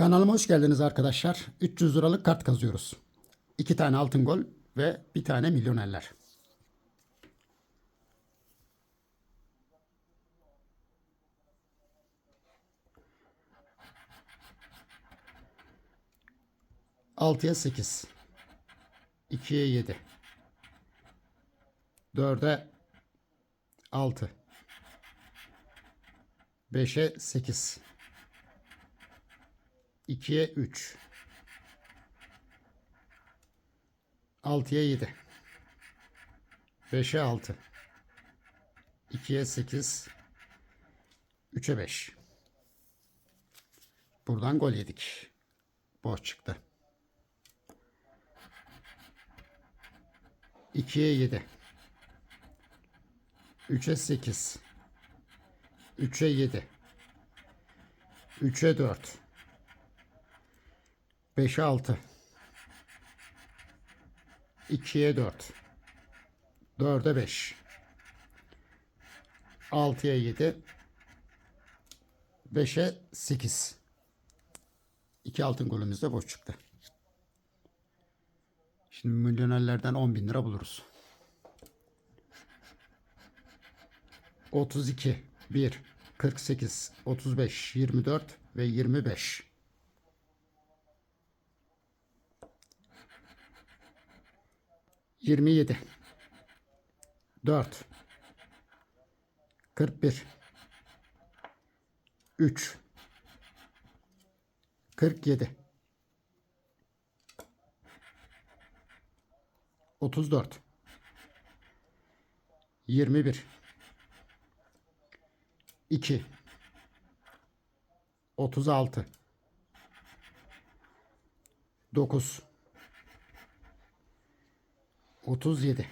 Kanalıma hoş geldiniz arkadaşlar. 300 liralık kart kazıyoruz. 2 tane altın gol ve bir tane milyonerler. Altıya sekiz. İkiye yedi. Dörde altı. Beşe sekiz. 2'ye 3. 6'ya 7. 5'e 6. 2'ye 8. 3'e 5. Buradan gol yedik. Boş çıktı. 2'ye 7. 3'e 8. 3'e 7. 3'e 4. 5'e 6. 2'ye 4. 4'e 5. 6'ya 7. 5'e 8. 2 altın golümüz de boş çıktı. Şimdi milyonerlerden 10 bin lira buluruz. 32, 1, 48, 35, 24 ve 25. 27 4 41 3 47 34 21 2 36 9 37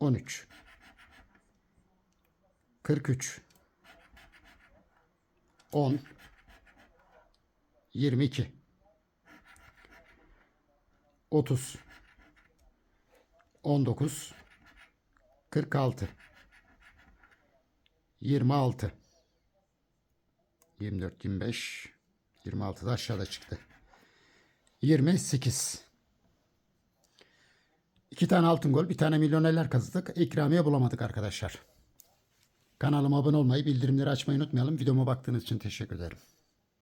13 43 10 22 30 19 46 26 24 25 26 da aşağıda çıktı. 28 İki tane altın gol, bir tane milyonerler kazıdık. İkramiye bulamadık arkadaşlar. Kanalıma abone olmayı, bildirimleri açmayı unutmayalım. Videoma baktığınız için teşekkür ederim.